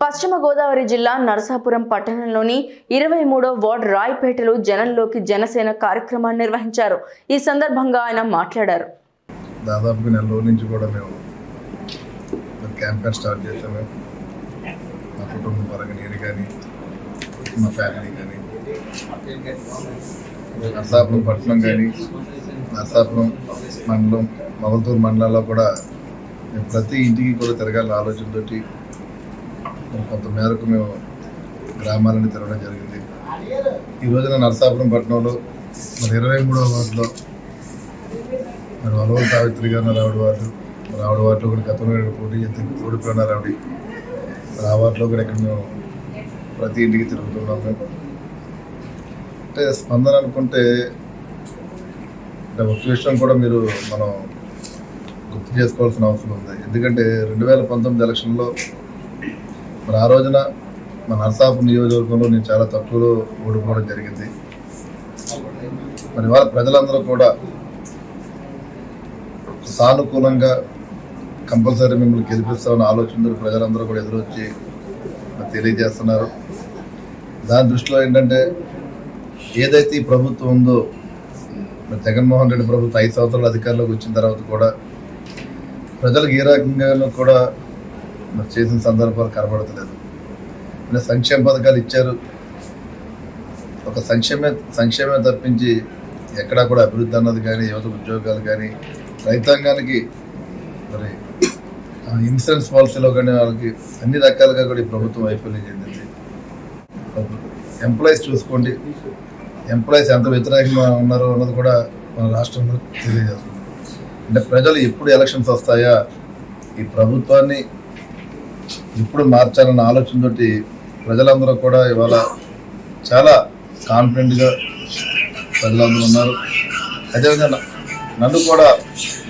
పశ్చిమ గోదావరి జిల్లా నరసాపురం పట్టణంలోని ఇరవై మూడో వార్డ్ రాయ్పేటలో జనంలోకి జనసేన కార్యక్రమాన్ని నిర్వహించారు. ఈ సందర్భంగా ఆయన మాట్లాడారు. దాదాపు నెల రోజుల నుంచి కూడా మేము క్యాంపెయిన్ స్టార్ట్ చేసాము మా కుటుంబ పరంగా నేను కానీ మా ఫ్యామిలీ కానీ నరసాపురం పట్టణం కానీ నరసాపురం మండలం మొగల్తూరు మండలాల్లో కూడా ప్రతి ఇంటికి కూడా తిరగాలని ఆలోచనతోటి కొంత మేరకు మేము గ్రామాలని తిరగడం జరిగింది. ఈ రోజున నరసాపురం పట్టణంలో మరి ఇరవై మూడవ వార్డులో మరి వలవ సావిత్రి గారు రావుడి వార్డు. మరి ఆవిడ వార్డులో కూడా గతంలో పోటీ చేస్తే ఓడిపోయినారు ఆవిడ. ఆ వార్డులో కూడా ఇక్కడ మేము ప్రతి ఇంటికి తిరుగుతున్నాం మేము. అంటే స్పందన అనుకుంటే అంటే ఒక విషయం కూడా మీరు మనం గుర్తు చేసుకోవాల్సిన అవసరం ఉంది. ఎందుకంటే రెండు వేల పంతొమ్మిది ఎలక్షన్లో మరి ఆ రోజున మన నర్సాపు నియోజకవర్గంలో నేను చాలా తక్కువలో ఓడిపోవడం జరిగింది. మరి వాళ్ళ ప్రజలందరూ కూడా సానుకూలంగా కంపల్సరీ మిమ్మల్ని గెలిపిస్తామని ఆలోచనతో ప్రజలందరూ కూడా ఎదురొచ్చి తెలియజేస్తున్నారు. దాని దృష్టిలో ఏంటంటే ఏదైతే ఈ ప్రభుత్వం ఉందో మరి జగన్మోహన్ రెడ్డి ప్రభుత్వం ఐదు సంవత్సరాల అధికారంలోకి వచ్చిన తర్వాత కూడా ప్రజలకు ఏ రకంగా కూడా మరి చేసిన సందర్భాలు కనబడతలేదు. సంక్షేమ పథకాలు ఇచ్చారు. ఒక సంక్షేమే సంక్షేమే తప్పించి ఎక్కడా కూడా అభివృద్ధి అన్నది కానీ యువత ఉద్యోగాలు కానీ రైతాంగానికి మరి ఇన్సూరెన్స్ పాలసీలో కానీ వాళ్ళకి అన్ని రకాలుగా కూడా ఈ ప్రభుత్వం వైఫల్యం చెందింది. ఎంప్లాయీస్ చూసుకోండి. ఎంప్లాయీస్ ఎంత వ్యతిరేకంగా ఉన్నారో అన్నది కూడా మన రాష్ట్రంలో తెలియజేస్తుంది. అంటే ప్రజలు ఎప్పుడు ఎలక్షన్స్ వస్తాయా? ఈ ప్రభుత్వాన్ని ఇప్పుడు మార్చాలన్న ఆలోచనతోటి ప్రజలందరూ కూడా ఇవాళ చాలా కాన్ఫిడెంట్గా ప్రజలందరూ ఉన్నారు. అదేవిధంగా నన్ను కూడా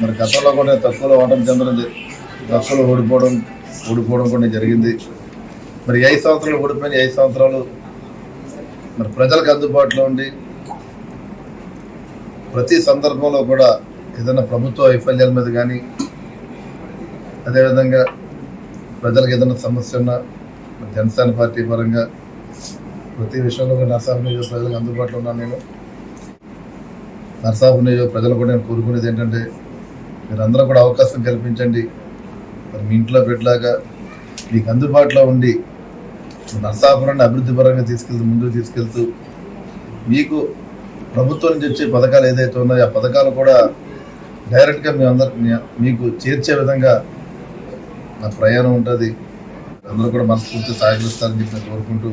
మరి గతంలో కూడా తక్కువలో ఓటమి చెందడం తక్కువలో ఓడిపోవడం ఓడిపోవడం కూడా జరిగింది. మరి ఐదు సంవత్సరాలు ఓడిపోయిన ఐదు సంవత్సరాలు మరి ప్రజలకు అందుబాటులో ఉండి ప్రతి సందర్భంలో కూడా ఏదైనా ప్రభుత్వ వైఫల్యాల మీద కానీ అదేవిధంగా ప్రజలకు ఏదైనా సమస్య ఉన్నా జనసేన పార్టీ పరంగా ప్రతి విషయంలో కూడా నియోజక ప్రజలకు అందుబాటులో ఉన్నాను నేను. నరసాపు నియోజక ప్రజలు కూడా నేను కోరుకునేది ఏంటంటే మీరందరూ కూడా అవకాశం కల్పించండి. మరి మీ ఇంట్లో పెట్టలాగా మీకు అందుబాటులో ఉండి నరసాపురాన్ని అభివృద్ధి పరంగా తీసుకెళ్తూ ముందుకు తీసుకెళ్తూ మీకు ప్రభుత్వం నుంచి వచ్చే పథకాలు ఏదైతే ఉన్నాయో ఆ పథకాలు కూడా డైరెక్ట్గా మీ అందరు మీకు చేర్చే విధంగా నా ప్రయాణం ఉంటుంది. అందరూ కూడా మనస్ఫూర్తి సహకరిస్తారని చెప్పి కోరుకుంటూ